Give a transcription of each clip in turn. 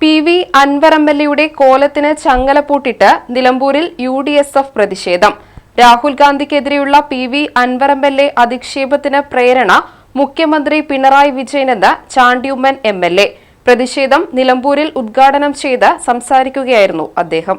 P V Anvar M L എയുടെ കോലത്തിന് ചങ്ങല പൂട്ടിട്ട് നിലമ്പൂരിൽ യു ഡി എസ് എഫ് പ്രതിഷേധം. Rahul ഗാന്ധിക്കെതിരെയുള്ള P V Anvar M L A അധിക്ഷേപത്തിന് പ്രേരണ മുഖ്യമന്ത്രി പിണറായി വിജയനെന്ന് ചാണ്ടിയുമ്മൻ എം എൽ എ. പ്രതിഷേധം നിലമ്പൂരിൽ ഉദ്ഘാടനം ചെയ്ത് സംസാരിക്കുകയായിരുന്നു അദ്ദേഹം.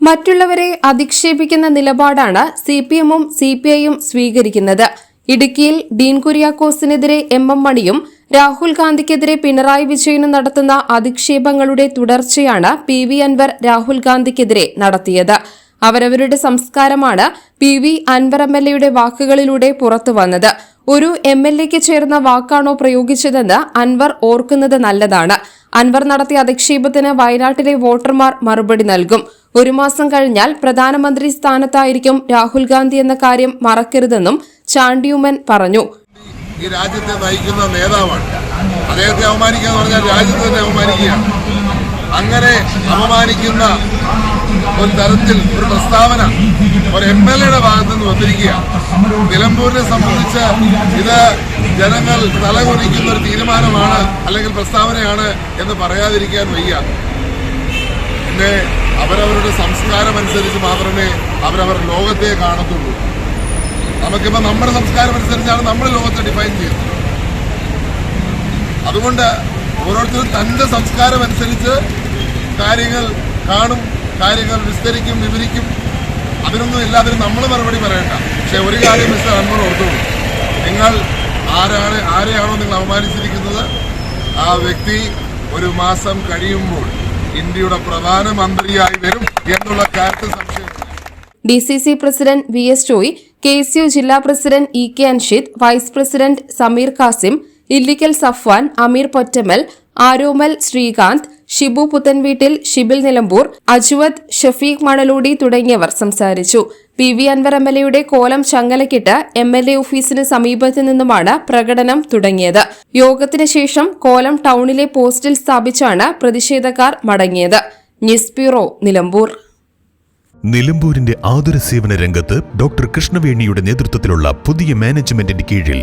മറ്റുള്ളവരെ അധിക്ഷേപിക്കുന്ന നിലപാടാണ് സി പി എമ്മും സി പി ഐയും സ്വീകരിക്കുന്നത്. ഇടുക്കിയിൽ ഡീൻ കുര്യാക്കോസിനെതിരെ എം എം മണിയും രാഹുൽ ഗാന്ധിക്കെതിരെ പിണറായി വിജയനും നടത്തുന്ന അധിക്ഷേപങ്ങളുടെ തുടർച്ചയാണ് പി വി അൻവർ രാഹുൽ ഗാന്ധിക്കെതിരെ നടത്തിയത്. അവരവരുടെ സംസ്കാരമാണ് P V Anvar M L എയുടെ വാക്കുകളിലൂടെ പുറത്തു വന്നത് ഒരു എം എൽ എക്ക് ചേർന്ന വാക്കാണോ പ്രയോഗിച്ചതെന്ന് അൻവർ ഓർക്കുന്നത് നല്ലതാണ്. അൻവർ നടത്തിയ അധിക്ഷേപത്തിന് വയനാട്ടിലെ വോട്ടർമാർ മറുപടി നൽകും. ഒരു മാസം കഴിഞ്ഞാൽ പ്രധാനമന്ത്രി സ്ഥാനത്തായിരിക്കും രാഹുൽ ഗാന്ധി എന്ന കാര്യം മറക്കരുതെന്നും ചാണ്ടിയുമൻ പറഞ്ഞു. ഈ രാജ്യത്തെ നയിക്കുന്ന നേതാവാണ്. അദ്ദേഹത്തെ അവമാനിക്കുക എന്ന് പറഞ്ഞാൽ രാജ്യത്തെ അവമാനിക്കുകയാണ് അങ്ങനെ അപമാനിക്കുന്ന ഒരു തരത്തിൽ ഒരു പ്രസ്താവന ഒരു എം എൽ എയുടെ ഭാഗത്ത് നിന്ന് വന്നിരിക്കുകയാണ്. നിലമ്പൂരിനെ സംബന്ധിച്ച് ഇത് ജനങ്ങൾ തലകുനിക്കുന്ന ഒരു തീരുമാനമാണ് അല്ലെങ്കിൽ പ്രസ്താവനയാണ് എന്ന് പറയാതിരിക്കാൻ വയ്യ. പിന്നെ അവരവരുടെ സംസ്കാരം അനുസരിച്ച് മാത്രമേ അവരവർ ലോകത്തെ കാണത്തുള്ളൂ. നമുക്കിപ്പോ നമ്മുടെ സംസ്കാരം അനുസരിച്ചാണ് നമ്മൾ ലോകത്തെ ഡിഫൈൻ ചെയ്യുന്നത്. അതുകൊണ്ട് ഓരോരുത്തരും തന്റെ സംസ്കാരം അനുസരിച്ച് കാര്യങ്ങൾ കാണും കാര്യങ്ങൾ വിസ്തരിക്കും വിവരിക്കും. അതിനൊന്നും എല്ലാത്തിനും നമ്മൾ മറുപടി പറയണ്ട. പക്ഷെ ഒരു കാര്യം മിസ്റ്റർ അൻവർ ഓർത്തോളൂ നിങ്ങൾ ആരാണ് ആരെയാണോ നിങ്ങൾ അപമാനിച്ചിരിക്കുന്നത് ആ വ്യക്തി ഒരു മാസം കഴിയുമ്പോൾ ഇന്ത്യയുടെ പ്രധാനമന്ത്രിയായി വരും എന്നുള്ള കാര്യത്തിൽ സംശയമില്ല D C C president V S Joy K S U ജില്ലാ president E K Anshid vice president Sameer Kasim Illikkal Safwan Ameer Pottamal Aromal Sreekanth Shibu Puthanveettil Shibil Nilambur Ajwath Shafeeq Manaloodi തുടങ്ങിയവർ സംസാരിച്ചു. P V Anvar M L എയുടെ കോലം ചങ്ങലക്കിട്ട് M L A ഓഫീസിന് സമീപത്തു നിന്നുമാണ് പ്രകടനം തുടങ്ങിയത്. യോഗത്തിന് ശേഷം കോലം ടൗണിലെ പോസ്റ്റിൽ സ്ഥാപിച്ചാണ് പ്രതിഷേധക്കാർ മടങ്ങിയത്. News bureau Nilambur. നിലമ്പൂരിന്റെ ആതുര സേവന രംഗത്ത് ഡോക്ടർ കൃഷ്ണവേണിയുടെ നേതൃത്വത്തിലുള്ള പുതിയ മാനേജ്മെന്റിന്റെ കീഴിൽ